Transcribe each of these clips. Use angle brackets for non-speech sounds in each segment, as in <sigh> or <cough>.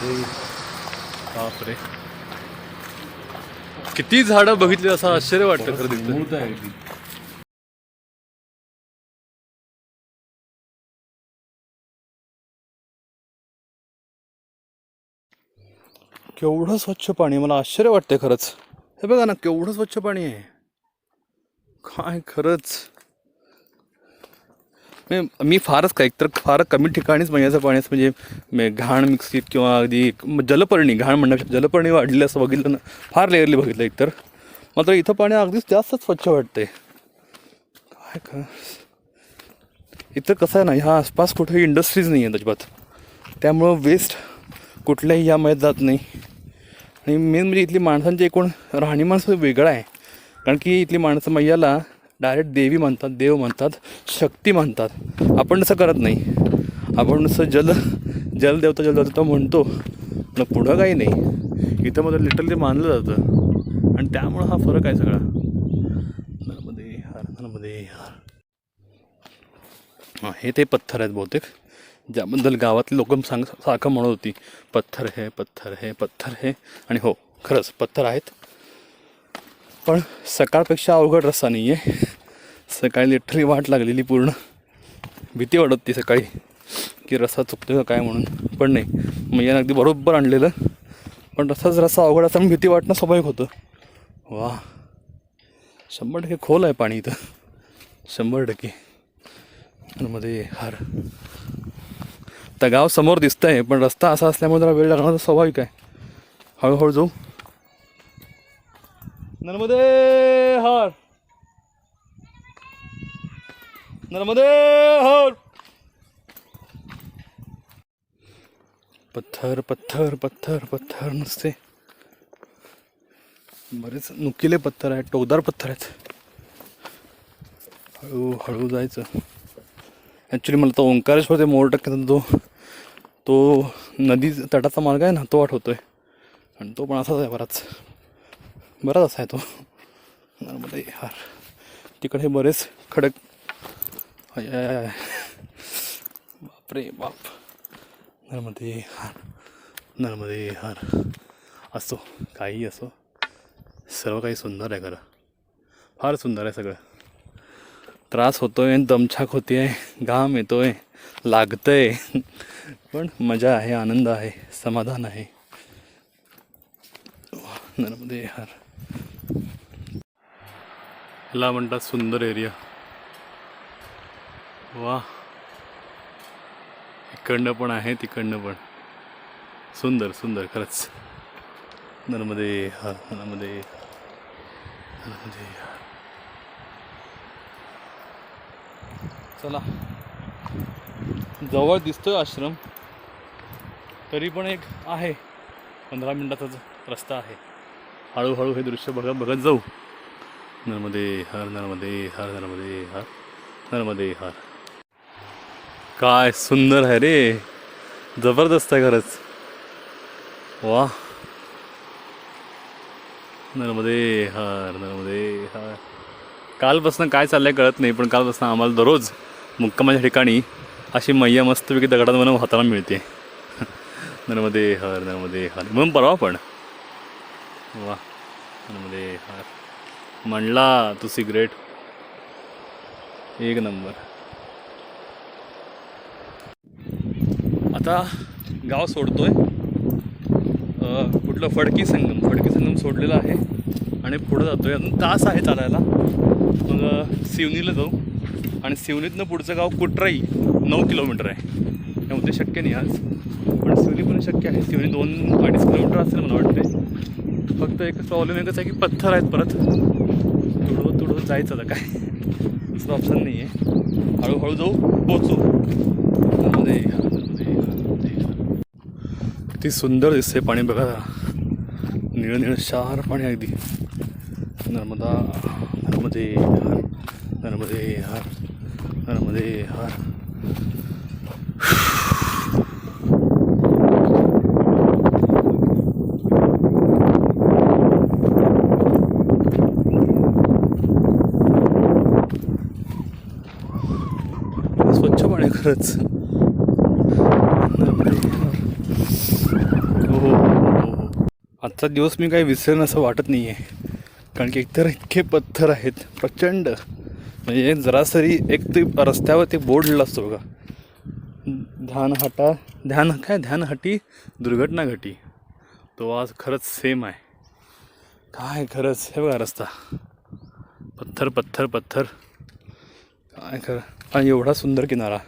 अरे बापरे. किती झाडं बघितली असं आश्चर्य वाटतं खरं तिथं मूर्त आहे ती केवढं स्वच्छ पाणी मला आश्चर्य वाटतंय खरंच. हे बघा ना केवढं स्वच्छ पाणी आहे. काय खरंच. मी फारच काय एकतर फार कमी ठिकाणीच मैयाचं पाणी असं म्हणजे घाण मिक्सित किंवा अगदी जलपर्णी घाण म्हणण्यापेक्षा जलपर्णी वाढलेलं असं बघितलं ना फार लेअरली बघितलं एकतर. मात्र इथं पाणी अगदीच जास्त स्वच्छ वाटतंय. काय का इथं कसं आहे ना ह्या आसपास कुठेही इंडस्ट्रीज नाही आहेत अजिबात. त्यामुळं वेस्ट कुठल्याही यामध्ये जात नाही. आणि मेन म्हणजे इथली माणसांची एकूण राहणीमान सुद्धा वेगळं आहे. कारण की इथली माणसं मैयाला डायरेक्ट देवी म्हणतात देव म्हणतात शक्ती म्हणतात. आपण तसं करत नाही. आपण असं जल जलदेवता जलदेवता म्हणतो पण पुढं काही नाही. इथं मला लिटरली मानलं जातं. आणि त्यामुळं हा फरक आहे सगळा. नर्मदे हार नर्मदे हार. हां हे ते पत्थर आहेत बहुतेक. ज्याबद्दल गावातली लोक सांग सारखं म्हणत होती. पत्थर हे पत्थर हे पत्थर हे. आणि हो खरंच पत्थर आहेत. पण सकाळपेक्षा अवघड रस्ता नाही आहे सकाळी लिटरली वाट लागलेली पूर्ण. भीती वाटत ती सकाळी की रस्ता चुकतो का काय म्हणून. पण नाही. मग यानं अगदी बरोबर आणलेलं. पण रस्ताच रस्ता अवघड असताना भीती वाटणं स्वाभाविक होतं. वा शंभर टक्के खोल आहे पाणी इथं. शंभर टक्के. मध्ये हार. तर गाव समोर दिसतंय पण रस्ता असा असल्यामुळे जरा वेळ लागणार तर स्वाभाविक आहे. हळूहळू जाऊ. नर्मदे हार. नर्मदे हार. पत्थर पत्थर पत्थर पत्थर नसते. बरेच नुकिले पत्थर आहेत टोकदार पत्थर आहेत. हळू हळू जायचं. ॲक्च्युली मला तो ओंकारेश्वर ते मोर टक्क्याचा तो तो नदी तटाचा मार्ग आहे ना तो आठवतोय. आणि तो पण असाच आहे बराच. बराच असा आहे तो नर्मदे हार तिकडे हे बरेच खडक. बापरे बाप। नर्मदे हार नर्मदे हार असो काही असो। सर्व काही सुंदर आहे खरं फार सुंदर आहे सगळं। त्रास होतोय दमछाक होते घाम येतोय लागतंय पण मज़ा आहे, आनंद आहे, समाधान आहे। नर्मदे हार ह्याला म्हणतात सुंदर एरिया. वा इकडनं पण आहे तिकडनं पण. सुंदर सुंदर खरंच. नर्मदे हा नर्मदे. नर्मदे. चला. जवळ दिसतोय आश्रम. तरी पण एक आहे. पंधरा मिनटाचाच रस्ता आहे. हळूहळू हे दृश्य बघत बघत जाऊ. नर्मदे हर नर्मदे हर नर्मदे हर नर्मदे हर. काय सुंदर आहे रे. जबरदस्त आहे खरंच. वा. नर्मदे हर नर्मदे हर. कालपासून काय चाललंय कळत नाही पण कालपासून आम्हाला दररोज मुक्कामाच्या ठिकाणी अशी मैया मस्तपैकी दगडात हाताला मिळते. नर्मदे हर नर्मदे हर. म्हणून परवा पण. वा. नर्मदे हर. म्हणला तू सिगरेट. एक नंबर. आता गाव सोडतोय. कुठलं फडकी संगम. फडकी संगम सोडलेलं आहे आणि पुढं जातोय. अजून तास आहे चालायला. मग सिवनीला जाऊ. आणि सिवनीतनं पुढचं गाव कुट्राई नऊ किलोमीटर आहे. त्यामुळे ते शक्य नाही आज. पण सिवनी पण शक्य आहे. सिवनी दोन अडीच किलोमीटर असेल मला वाटते फक्त एकच प्रॉब्लेम एकच आहे की पत्थर आहेत परत. तुडवत तुडवत जायचं आता काय. दुसरं ऑप्शन नाही आहे हळूहळू जाऊ पोचू किती सुंदर दिसते पाणी बघा. निळ निळ शार पाणी अगदी. नर्मदा नर्मदे हार. नर्मदे हार. नर्मदे हार स्वच्छ पाणी आहे खरंच. हो, हो, हो, हो आजचा दिवस मी काही विसरेन असं वाटत नाही आहे कारण की एकतर इतके पत्थर आहेत प्रचंड. म्हणजे जरासरी एक ते रस्त्यावर ते बोर्ड असतो बघा. ध्यान हटा ध्यान काय? ध्यान हटी दुर्घटना घटी तो आज खरंच सेम आहे. काय खरंच? हे बघा रस्ता. पत्थर पत्थर पत्थर. काय खरं? आणि एवढा सुंदर किनारा.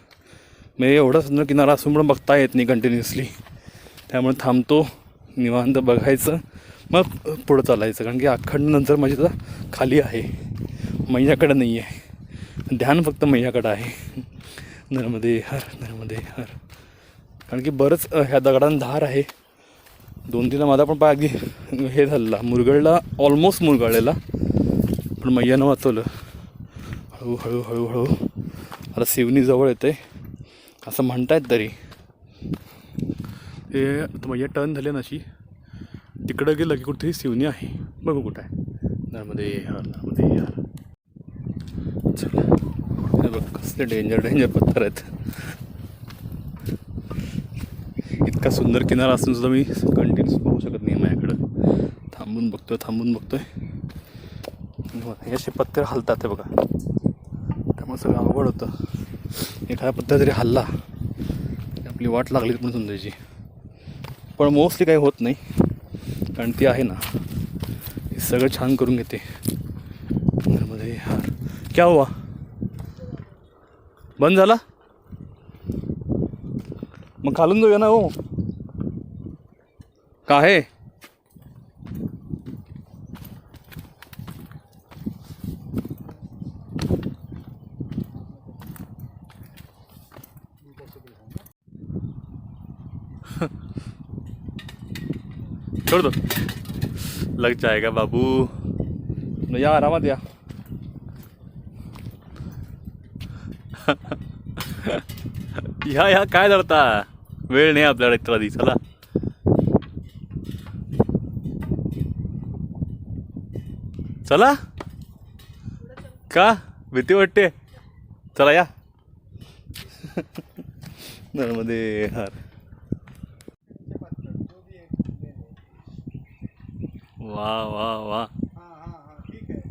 म्हणजे एवढा सुंदर किनारा असून पण बघता येत नाही कंटिन्युअसली त्यामुळे थांबतो निवांत बघायचं मग पुढं चालायचं. कारण की अखंड नंतर माझी तर खाली आहे. मैयाकडं नाही आहे. ध्यान फक्त मैयाकडं आहे. नर्मदे हर नर्मदे हर. कारण की बरंच ह्या दगडांना धार आहे. दोन तीन माझा पण पाय अगदी हे झालेला. मुरगळला ऑलमोस्ट मुरगळलेला. पण मैयानं वाचवलं. हळूहळू हळूहळू आता शिवनी जवळ येते असं म्हणतायत तरी. हे मैया टर्न झाले ना अशी. तिकडं गेलं की कुठेतरी शिवनी आहे. बघू कुठं आहे. नर्मदे हर नर्मदे हर चला. बघ कसले डेंजर डेंजर पत्थर आहेत. इतका सुंदर किनारा असून सुद्धा मी कंटिन्यूस बघू शकत नाही माझ्याकडं. थांबून बघतोय थांबून बघतोय. हे असे पत्थर हलतात हे बघा. त्यामुळे सगळं अवघड होतं. एखादा पत्ता जरी हल्ला. आपली वाट लागली पण समजायची पण मोस्टली काही होत नाही. कारण ती आहे ना हे सगळं छान करून घेते. नर्मदे हार क्या हुआ? बंद झाला? मग खालून जाऊया ना हो. का आहे छोड़ दो। लग जाएगा बाबू। या आरामात या या या काय धरता वेळ नाही आपल्याकडे इतरा आधी चला। चला। का? भीती वाटते चला या। नर्मदे हार वा वा वा हाँ हाँ हाँ ठीक है।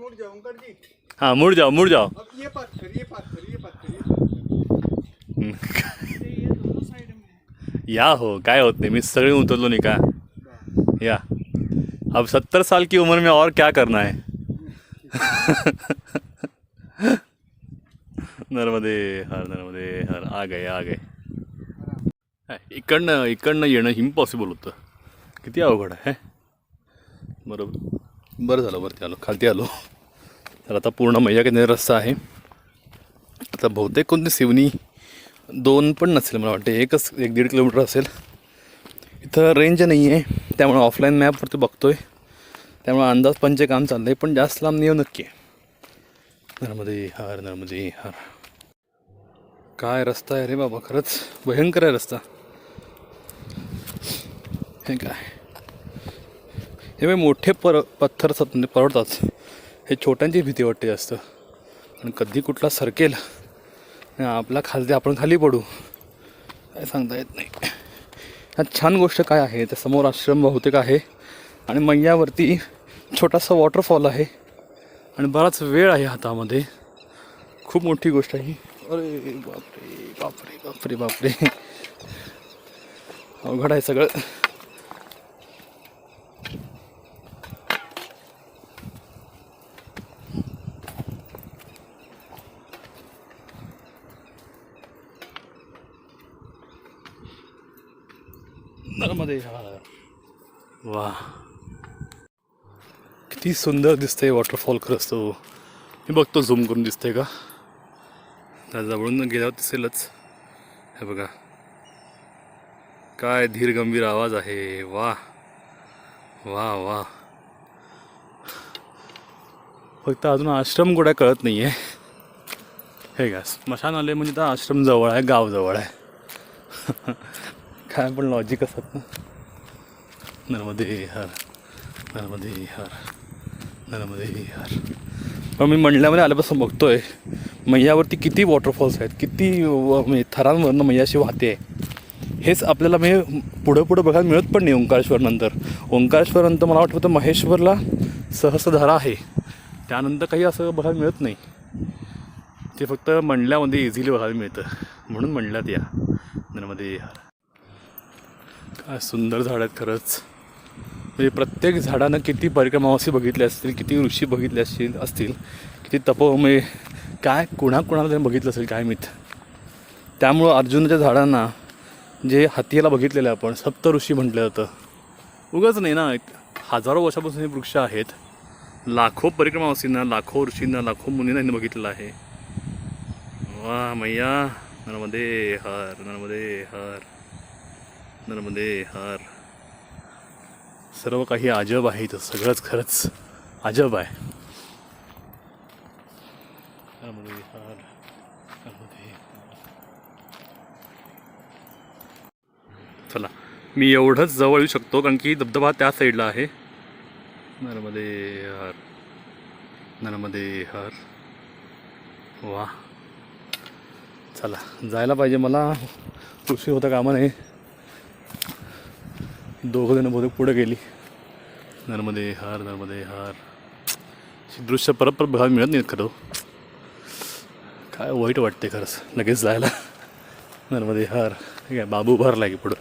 मुड़ जाओ अंकल जी। हाँ मुड़ जाओ मुड़ जाओ। अब ये पत्थर ये पत्थर ये पत्थर ये पत्थर ये दोनों साइड में है काय होत नाही मी सगळे उतरलो नाही का? या. अब सत्तर साल की उम्र में और क्या करना है? <laughs> नर्मदे हर नर्मदे हर आ गए आ गए। <laughs> इकडनं इकडनं येणं इम्पॉसिबल होतं. किती अवघड आहे बरोबर. बरं झालं वरती आलो खालती आलो. तर आता पूर्ण मैया रस्ता आहे. आता बहुतेक कोणती शिवनी दोन पण नसेल मला वाटते. एकच एक दीड किलोमीटर असेल. इथं रेंज नाही आहे. त्यामुळे ऑफलाईन मॅपवरती बघतो आहे त्यामुळे अंदाज पंचे काम चाललं आहे पण जास्त लांब नाही येऊ नक्की. नर्मदे हार नर्मदे हार. काय रस्ता आहे रे बाबा खरंच. भयंकर आहे रस्ता. हे काय? हे बाई मोठे पर पत्थर असतात म्हणजे परवडतात. हे छोट्यांची भीती वाटते जास्त. आणि कधी कुठला सरकेल? आणि आपला खालती आपण खाली पडू. काय सांगता येत नाही. ह्यात छान गोष्ट काय आहे? त्या समोर आश्रम बहुतेक आहे. आणि मैयावरती छोटासा वॉटरफॉल आहे. आणि बराच वेळ आहे हातामध्ये. खूप मोठी गोष्ट आहे अरे बापरे बापरे बापरे बापरे. अवघड आहे सगळं. नर्मदे वा. किती सुंदर दिसतंय वॉटरफॉल खरंच तो. मी बघतो झूम करून दिसतंय का? त्या जवळून गेल्यावर दिसेलच. हे बघा. काय धीर गंभीर आवाज आहे. वा. वा वा. फक्त अजून आश्रम कुठे कळत नाही आहे हे का स्मशान आले म्हणजे तर आश्रम जवळ आहे गाव जवळ आहे. <laughs> काय पण लॉजिक असतात ना नर्मदे हर नर्मदे हर नर्मदे हर पण मी मंडल्यामध्ये आल्यापासून बघतोय मैयावरती किती वॉटरफॉल्स आहेत किती व- म्हणजे थरांवरनं मैयाशी वाहते आहे. हेच आपल्याला म्हणजे पुढं पुढं बघायला मिळत पण नाही ओंकारेश्वर नंतर. ओंकारेश्वर नंतर मला वाटतं महेश्वरला सहस्रधारा आहे. त्यानंतर काही असं बघायला मिळत नाही. ते फक्त मंडल्यामध्ये इझिली बघायला मिळतं. म्हणून मंडल्यात या. नर्मदे हर काय सुंदर झाड आहेत खरंच. म्हणजे प्रत्येक झाडानं किती परिक्रमावासी बघितले असतील किती ऋषी बघितले असतील असतील किती तपोमय म्हणजे काय कुणाकुणाला त्यांनी बघितलं असेल काय मित त्यामुळं अर्जुनाच्या झाडांना जे हातीला बघितलेलं आहे आपण सप्त ऋषी म्हटलं जातं. उगाच नाही ना एक हजारो वर्षापासून हे वृक्ष आहेत. लाखो परिक्रमावासींना लाखो ऋषींना लाखो मुनींना यांनी बघितलेलं आहे. वा मैया. नर्मदे हर नर्मदे हर. नर्मदे हर. सर्व काही अजब आहे इथं सगळंच खरंच अजब आहे. नर्मदे हर. नर्मदे चला मी एवढंच जवळ येऊ शकतो कारण की धबधबा त्या साईडला आहे. नर्मदे हर. नर्मदे हर. वा चला जायला पाहिजे मला. उशीर होता कामा नाही दोघं जण बहुतेक पुढे गेली. नर्मदे हार नर्मदे हार. हे दृश्य परत परत बघायला मिळत नाहीत खरं हो. काय वाईट वाटते खरंच लगेच जायला. नर्मदे हार. ठीक आहे बाबू भरला की पुढं.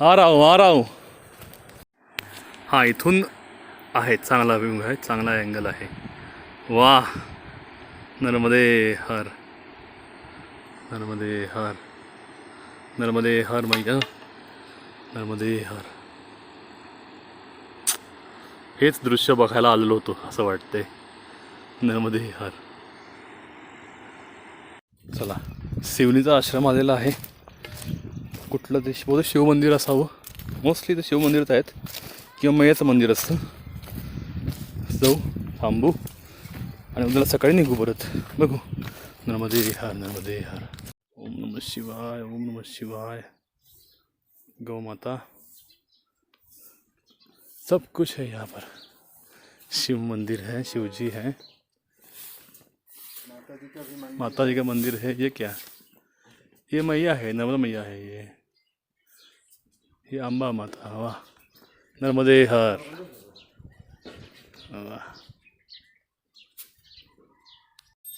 हा राव हा राव. हा इथून आहे. चांगला व्ह्यू आहे. चांगला अँगल आहे. वा नर्मदे हर. नर्मदे हर. नर्मदे हर मैया नर्मदे हर. हेच दृश्य बघायला आलेलो होतो असं वाटतंय. नर्मदे हर. चला शिवनीचा आश्रम आलेला आहे. कुठलं ते बहुतेक शिवमंदिर असावं. मोस्टली तर शिवमंदिरच आहेत. किंवा मैयाचं मंदिर असतं. जाऊ थांबू. आणि उद्याला सकाळी निघू परत. बघू. नर्मदे हर नर्मदे हर. नमः शिवाय ओम नमः शिवाय गौ माता सब कुछ है यहाँ पर। शिव मंदिर है शिव जी है। माता जी का मंदिर है, ये क्या? ये मैया है, नर्मदा मैया है ये। ये अम्बा माता, वाह। नर्मदे हर। वाह।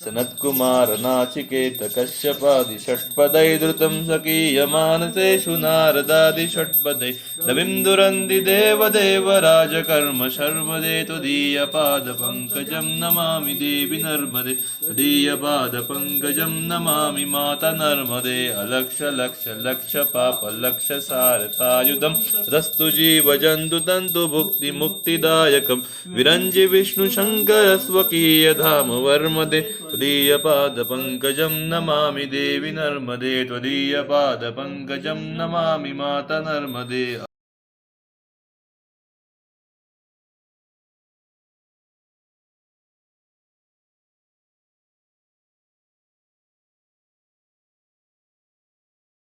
सनत्कुमार नाचिकेत कश्यपादि षट्पदैधृतं स्वकीयमानसेषु नारदादि षट्पदै रविं दुरन्ति देवदेव राजकर्म शर्मदे त्वदीयपादपङ्कजं नमामि देवि नर्मदे। त्वदीयपादपङ्कजं नमामि माता नर्मदे अलक्ष लक्ष लक्ष पापलक्ष लक्ष सारसायुधं तस्तु जीवजन्तु तन्तु भुक्तिमुक्तिदायकं विरञ्जि विष्णुशङ्कर स्वकीयधाम वर्मदे त्वदीयपादपङ्कजं नमामि देवि नर्मदे। त्वदीयपादपङ्कजं नमामि माता नर्मदे।